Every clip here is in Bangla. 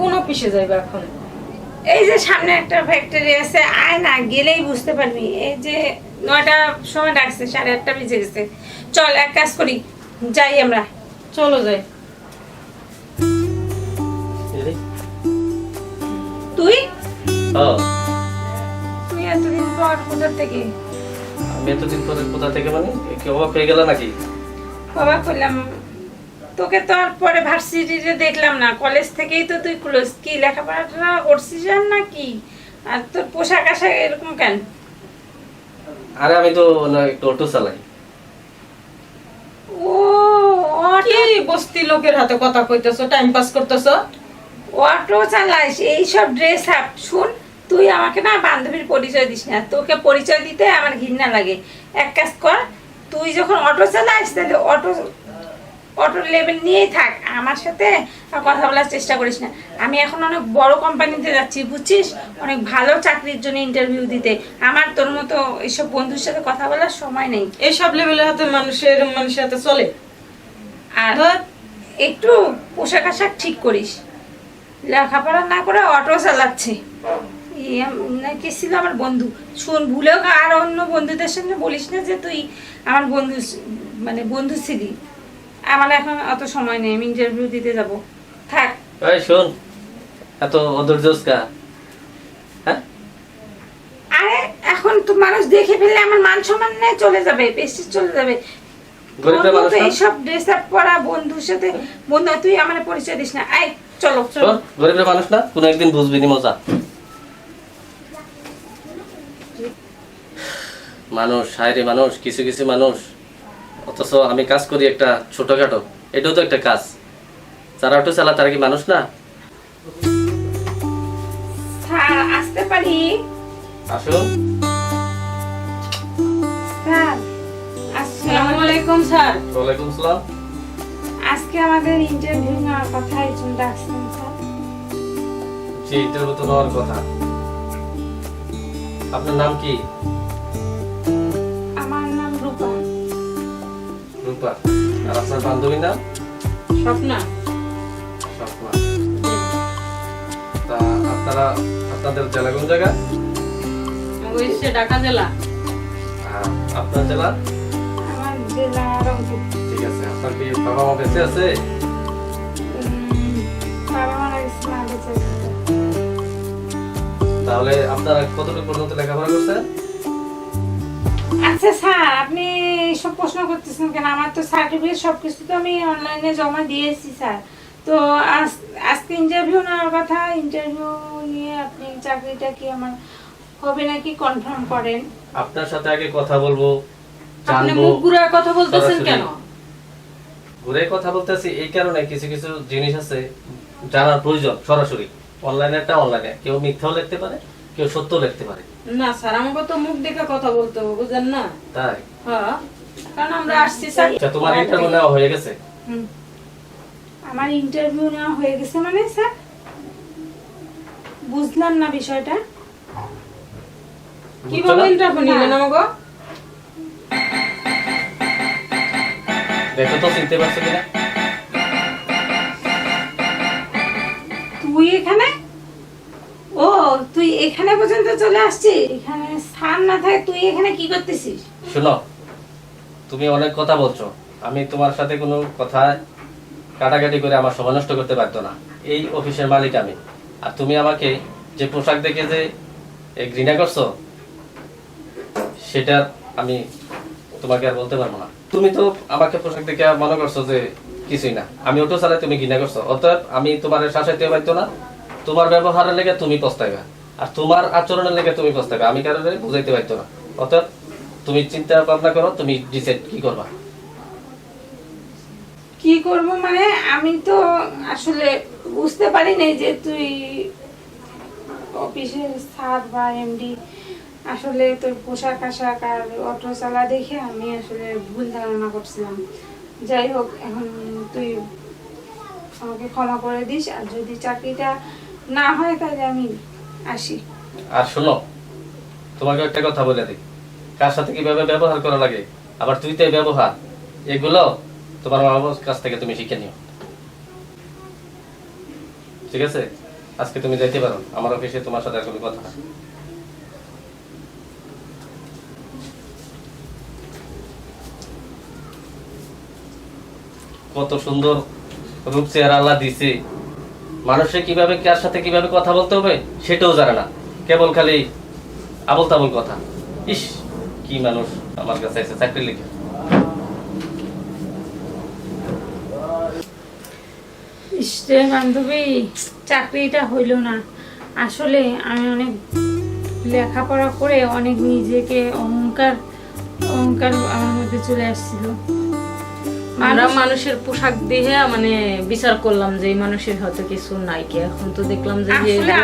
কোন অফিসে যাইবা এখন? এই যে সামনে একটা ফ্যাক্টরি আছে আয় না গেলেই বুঝতে পারবি। এই যে নয়টার সময় ডাকছে সাড়ে আটটা বেজে গেছে। চল এক কাজ করি যাই আমরা। চলো যাই। তুই? ও। তুই এতদিন পর কোথা থেকে? আমি এতদিন পরে কোথা থেকে মানে কি অবাক হয়ে গেল নাকি? বাবা করলাম তোকে তো আর পরে ভার্সিটিতে দেখলাম না কলেজ থেকেই তো তুই ক্লোজ কি লেখাপড়াটা করছিস আর না কি? আর তোর পোশাক আশাক এরকম কেন? আরে আমি তো না একটু অটো চালাই। ও কি বস্তি লোকের হাতে কথা কইতেছো টাইম পাস করতেছো? অটো চালাইস এইসব ড্রেস আপ শুন তুই আমাকে না বান্ধবীর পরিচয় দিস না তোকে পরিচয় দিতে আমার ঘৃণা লাগে। এক কাজ কর তুই যখন অটো চালাইস তাহলে অটো অটোর লেভেল নিয়েই থাক। আমার সাথে কথা বলার চেষ্টা করিস না। আমি এখন অনেক বড় কোম্পানিতে যাচ্ছি বুঝছিস? অনেক ভালো চাকরির জন্য ইন্টারভিউ দিতে। আমার তোর মতো এইসব বন্ধুর সাথে কথা বলার সময় নেই। এইসব লেভেলের হাতে মানুষের মানুষের হাতে চলে। আর একটু পোশাক আশাক ঠিক করিস। লেখাপড়া না করে অটো চালাচ্ছে। আম- ছিল আমার বন্ধু? শোন ভুলেও আর অন্য বন্ধুদের সঙ্গে বলিস না যে তুই আমার বন্ধু মানে বন্ধু ছিলি। আমার এখন অত সময় নেই আমি ইন্টারভিউ দিতে যাব। থাক। এই শোন এত অধৈর্যস্কা হ্যাঁ? আরে এখন তো মানুষ দেখে ফেললে আমার মান সম্মান নেই চলে যাবে পেস্টিস চলে যাবে? এইসব ড্রেস আপ পরা বন্ধুর সাথে বন্ধু তুই আমার পরিচয় দিস না। আয় চলো চলো। গরিবের মানুষ না? কোনো একদিন বুঝবি নি মজা। মানুষ হায়রে মানুষ কিছু কিছু মানুষ। অথচ আমি কাজ করি একটা ছোটখাটো এটাও তো একটা কাজ। যারা অটো চালা তারা কি মানুষ না? আসতে পারি? আসুন স্যার আসসালামু আলাইকুম স্যার। ওয়ালাইকুম সালাম। আজকে আমাদের ইন্টারভিউ নেওয়ার কথা এই জন্য ডাকছিলাম স্যার। জি ইন্টারভিউ তো নেওয়ার কথা। আপনার নাম কি? আর আপনার বান্ধবীর নাম? স্বপ্না। স্বপ্না। তা আপনারা আপনাদের জেলা কোন জায়গা? ঢাকা জেলা। আপনার জেলা? আমার জেলা রংপুর। ঠিক আছে আপনার কি বাবা মা বেঁচে আছে। তাহলে আপনারা কতটুকু পর্যন্ত লেখাপড়া করছেন? আচ্ছা স্যার আপনি সব প্রশ্ন করতেছেন কেন? আমার তো সার্টিফিকেট সব কিছু তো আমি অনলাইনে জমা দিয়েছি স্যার। তো আজকে ইন্টারভিউ নেওয়ার কথা ইন্টারভিউ নিয়ে আপনি চাকরিটা কি আমার হবে নাকি কনফার্ম করেন? আপনার সাথে আগে কথা বলব আপনি মুখ ঘুরায় কথা বলতেছেন কেন? ঘুরে কথা বলতেছি এই কারণে কিছু কিছু জিনিস আছে জানার প্রয়োজন সরাসরি। অনলাইনেটা অনলাইনে কেউ মিথ্যাও লিখতে পারে। কেউ সত্য লিখতে পারে। না স্যার আমাকে তো মুখ দেখে কথা বলতে হবে বুঝেন না? তাই? হ্যাঁ কারণ আমরা আসছি স্যার। আচ্ছা তোমার ইন্টারভিউ নেওয়া হয়ে গেছে। আমার ইন্টারভিউ নেওয়া হয়ে গেছে মানে স্যার? বুঝলাম না বিষয়টা। কীভাবে বুঝছ না? ইন্টারভিউ নিলেন আমাকে? দেখো তো চিনতে পারছ কিনা? তুই এখানে? ও, তুই এখানে পর্যন্ত চলে আসছিস? এখানে স্থান না থাকে, তুই এখানে কি করতেছিস? শোনো, তুমি অনেক কথা বলছো। আমি তোমার সাথে কোনো কথা কাটাকাটি করে আমার সময় নষ্ট করতে পারতো না। এই অফিসের মালিক আমি। আর তুমি আমাকে যে পোশাক দেখে যে ঘৃণা করছ, সেটা আমি তোমাকে আর বলতে পারব না। তুমি তো আমাকে পোশাক দেখে মনে করছ যে কিছুই না। আমি অটো চালাই তুমি ঘৃণা করছ। অতএব আমি তোমার শাসাইতে পারতো না। তোমার ব্যবহারের লেগে তুমি পস্তাইবা, আর তোমার আচরণের লেগে তুমি পস্তাইবা। আমি কারণে বুঝাইতে পারতো না। অতএব তুমি চিন্তা ভাবনা করো, তুমি ডিসাইড কি করবা। কি করব মানে আমি তো আসলে বুঝতে পারি নাই যে তুই অফিসের স্যার বা এমডি আসলে তোর পোশাক আশাক আর অটো চালা দেখে আমি আসলে ভুল ধারণা করছিলাম। যাই হোক, এখন তুই আমাকে ক্ষমা করে দিস, আর যদি চাকরিটা না হয় তাহলে আমি আসি। আর শোনো তোমাকে একটা কথা বলে দিই। কার সাথে কীভাবে ব্যবহার করা লাগে? আবার তুই তো ব্যবহার। এগুলো তোমার বাবার কাছ থেকে তুমি শিখে নিও। ঠিক আছে? আজকে তুমি যাইতে পারো। আমার অফিসে তোমার সাথে আর কোনো কথা কত সুন্দর রূপ চেহারা আল্লাহ দিছে। মানুষে কীভাবে কার সাথে কীভাবে কথা বলতে হবে সেটাও জানে না। কেবল খালি আবল তাবল কথা। ইস, কি মানুষ আমার কাছে এসে চাকরি লিখে। ইসরে বান্ধবী, চাকরিটা হইল না। আসলে আমি অনেক লেখাপড়া করে অনেক নিজেকে অহংকার অহংকার আমার মধ্যে চলে আসছিল। আমরা মানুষের পোশাক দেখে মানে বিচার করলাম যে মানুষের হয়তো কিছু নাই কি। এখন তো দেখলাম যে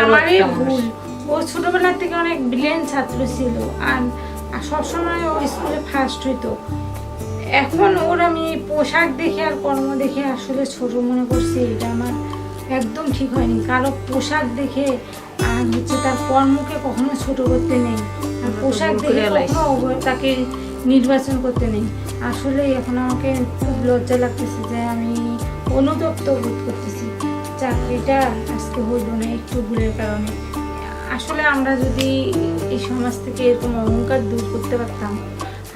আমারই ভুল। ও ছোটবেলা থেকে অনেক ব্রিলিয়েন্ট ছাত্র ছিল আর সবসময় ও স্কুলে ফার্স্ট হইতো। এখন ওর আমি পোশাক দেখে আর কর্ম দেখে আসলে ছোট মনে করছি এটা আমার একদম ঠিক হয়নি। কারও পোশাক দেখে আর হচ্ছে তার কর্মকে কখনো ছোট করতে নেই। পোশাক দেখে। কখনো তাকে নির্বাচন করতে নেই। আসলে এখন আমাকে খুব লজ্জা লাগতেছে যে আমি অনুতপ্ত বোধ করতেছি। চাকরিটা আজকে হইল না একটু ভুলের কারণে। আসলে আমরা যদি এই সমাজ থেকে এরকম অহংকার দূর করতে পারতাম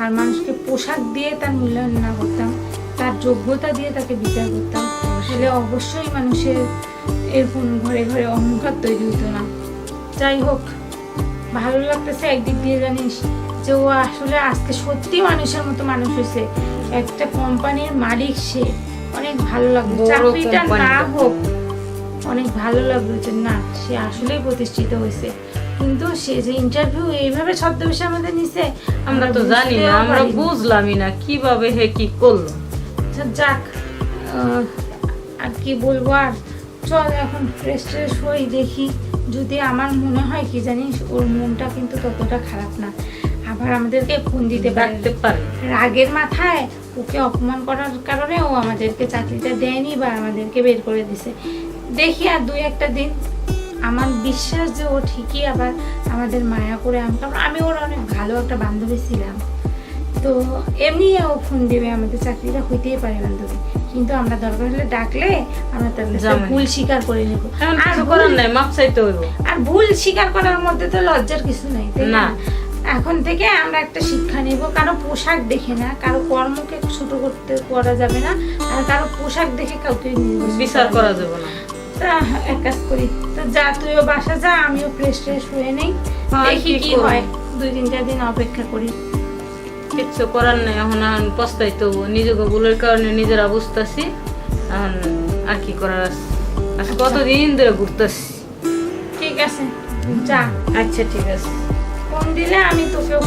আর মানুষকে পোশাক দিয়ে তার মূল্যায়ন না করতাম তার যোগ্যতা দিয়ে তাকে বিচার করতাম আসলে অবশ্যই মানুষের এরকম ঘরে ঘরে অহংকার তৈরি হতো না। যাই হোক ভালো লাগতেছে একদিক দিয়ে জানিস যে ও আসলে আজকে সত্যি মানুষের মতো মানুষ হয়েছে। একটা কোম্পানির মালিক সে। অনেক ভালো লাগল। চাকরিটা না হোক অনেক ভালো লাগল যে না সে আসলেই প্রতিষ্ঠিত হয়েছে। কিন্তু সে যে ইন্টারভিউ এইভাবে ছদ্মবেশে আমাদের নিছে আমরা তো জানি না আমরা বুঝলামই না কীভাবে হে কি করল? আচ্ছা, যাক আর কি বলব আর? চল এখন ফ্রেশ ট্রেশ হই দেখি। যদি আমার মনে হয় কি জানিস ওর মনটা কিন্তু ততটা খারাপ না। আবার আমাদেরকে ফোন দিতে পারে। পারে। রাগের মাথায় ওকে অপমান করার কারণে ও আমাদেরকে চাকরিটা দেয়নি বা আমাদেরকে বের করে দিছে। দেখি আর দুই একটা দিন। আমার বিশ্বাস যে ও ঠিকই আবার আমাদের মায়া করে আমি কারণ আমি ওর অনেক ভালো একটা বান্ধবী ছিলাম। তো এমনি ও ফোন দেবে আমাদের চাকরিটা হইতেই পারে বান্ধবী। কিন্তু আমরা দরকার হলে ডাকলে আমরা জামাই। ভুল স্বীকার করে নেব। আর করার নাই মাপ চাইতে হইব। আর ভুল স্বীকার করার মধ্যে তো লজ্জার কিছু নাই না। এখন থেকে আমরা একটা শিক্ষা নেব কারও পোশাক দেখে না কারও কর্মকে ছোট করতে করা যাবে না আর কারও পোশাক দেখে কাউকে বিচার করা যাবে না। এক কাজ করি তো যা তুইও বাসা যা আমিও ফ্রেশ ট্রেশ হয়ে নেই দেখি কি কি হয়। দুই তিন চার দিন অপেক্ষা করি। কিচ্ছু করার নাই এখন এখন পস্তাই তো নিজেকে ভুলের কারণে নিজেরা বুঝতেছি এখন আর কি করার আছে? আচ্ছা কতদিন ধরে ঘুরতেছি? ঠিক আছে যা। আচ্ছা ঠিক আছে। ফোন দিলে আমি তোকেও